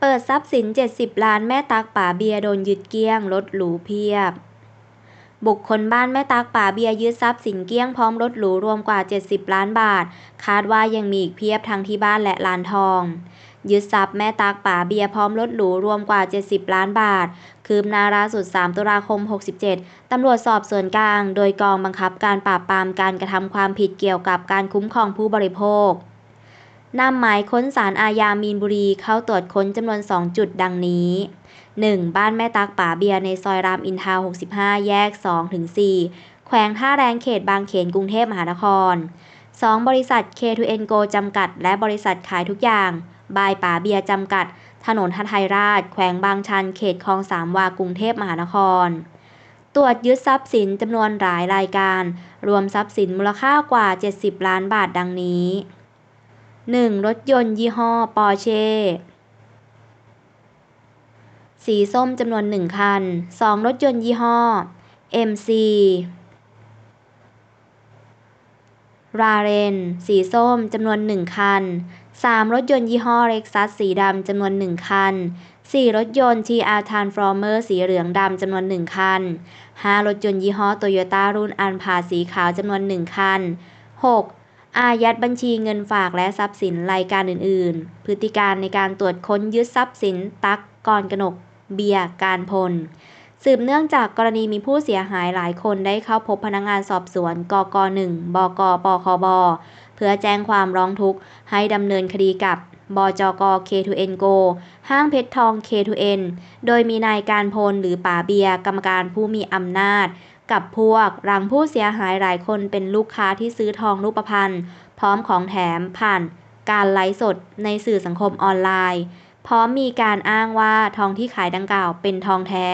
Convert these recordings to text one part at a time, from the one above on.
เปิดทรัพย์สิน 70 ล้านแม่ตักป๋าเบียโดนยึดเกลี้ยง รถหรูเพียบ บุคคลบ้านแม่ตักป๋าเบียยึดทรัพย์สินเกลี้ยงพร้อมรถหรูรวมกว่า 70 ล้านบาท คาดว่ายังมีอีกเพียบทั้งที่บ้านและร้านทอง ยึดทรัพย์แม่ตักป๋าเบียพร้อมรถหรูรวมกว่า 70 ล้านบาท คืบหน้าล่าสุด 3 ตุลาคม 67 ตำรวจสอบสวนกลาง โดยกองบังคับการปราบปรามการกระทำความผิดเกี่ยวกับการคุ้มครองผู้บริโภค นำหมายค้นสารอาญามีนบุรีเข้าตรวจค้นจำนวน 2 จุดดังนี้ 1. บ้านแม่ตักป๋าเบียร์ในซอยรามอินทรา65 แยก 2-4 แขวงท่าแรงเขตบางเขนกรุงเทพมหานคร 2. บริษัท K2N Go จำกัด และบริษัทขายทุกอย่าง บายป๋าเบียร์จำกัด ถนนทัไทยราช แขวงบางชัน เขตคลองสามวากรุงเทพมหานคร ตรวจยึดทรัพย์สินจำนวนหลายรายการ รวมทรัพย์สินมูลค่ากว่า 70 ล้านบาทดังนี้ 1. รถยนต์ยี่ห้อปอร์เช่สีส้มจำนวน1คัน 2. รถยนต์ยี่ห้อ MC ราเรน สีส้มจำนวน1คัน 3. รถยนต์ยี่ห้อเล็กซัสสีดำจำนวน1คัน 4. รถยนต์ TR Transformer สีเหลืองดำจำนวน1คัน 5. รถยนต์ยี่ห้อโตโยต้ารุ่นอันพาสีขาวจำนวน1คัน 6. อายัดบัญชีเงินฝากและทรัพย์สินรายการอื่น ๆ พฤติการในการตรวจค้นยึดทรัพย์สิน ตักกรกนก เบียร์การพล สืบเนื่องจากกรณีมีผู้เสียหายหลายคนได้เข้าพบพนักงานสอบสวนกก1บกปคบ เพื่อแจ้งความร้องทุกข์ให้ดำเนินคดีกับบจก K2N Go ห้างเพชรทอง K2N โดยมีนายการพลหรือป๋าเบียร์กรรมการผู้มีอำนาจ กับพวกหลังผู้เสียหายหลายคนเป็นลูกค้าที่ซื้อทองรูปพรรณพร้อมของแถมผ่านการไลฟ์สดในสื่อสังคมออนไลน์พร้อมมีการอ้างว่าทองที่ขายดังกล่าวเป็นทองแท้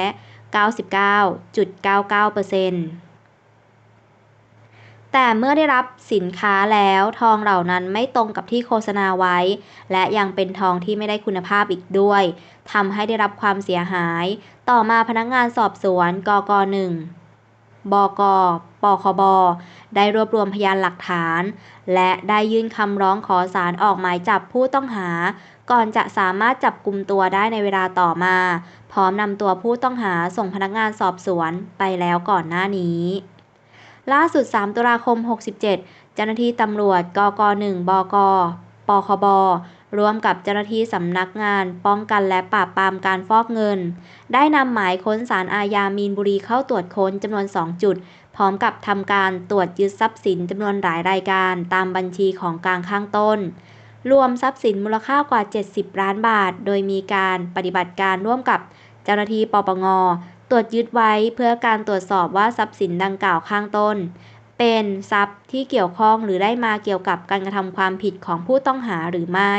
99.99%แต่เมื่อได้รับสินค้าแล้วทองเหล่านั้นไม่ตรงกับที่โฆษณาไว้ และยังเป็นทองที่ไม่ได้คุณภาพอีกด้วยทำให้ได้รับความเสียหาย ต่อมาพนักงานสอบสวนกก1 บก ปคบ ได้รวบรวมพยานหลักฐาน และได้ยื่นคำร้องขอศาลออกหมายจับผู้ต้องหา ก่อนจะสามารถจับกลุ่มตัวได้ในเวลาต่อมา พร้อมนำตัวผู้ต้องหาส่งพนักงานสอบสวนไปแล้วก่อนหน้านี้ ล่าสุด 3 ตุลาคม 67 เจ้าหน้าที่ตำรวจ กก 1 บก ปคบ ร่วมกับเจ้าหน้าที่สำนักงาน ป้องกันและปราบปรามการฟอกเงิน ได้นำหมายค้นสารอาญามีนบุรีเข้าตรวจค้นจำนวน 2 จุด พร้อมกับทำการตรวจยึดทรัพย์สินจำนวนหลายรายการ ตามบัญชีของกลางข้างต้น รวมทรัพย์สินมูลค่ากว่า 70 ล้านบาท โดยมีการปฏิบัติการร่วมกับเจ้าหน้าที่ปปงตรวจยึดไว้เพื่อการตรวจสอบว่าทรัพย์สินดังกล่าวข้างต้น เป็นทรัพย์ที่เกี่ยวข้องหรือได้มาเกี่ยวกับการกระทำความผิดของผู้ต้องหาหรือไม่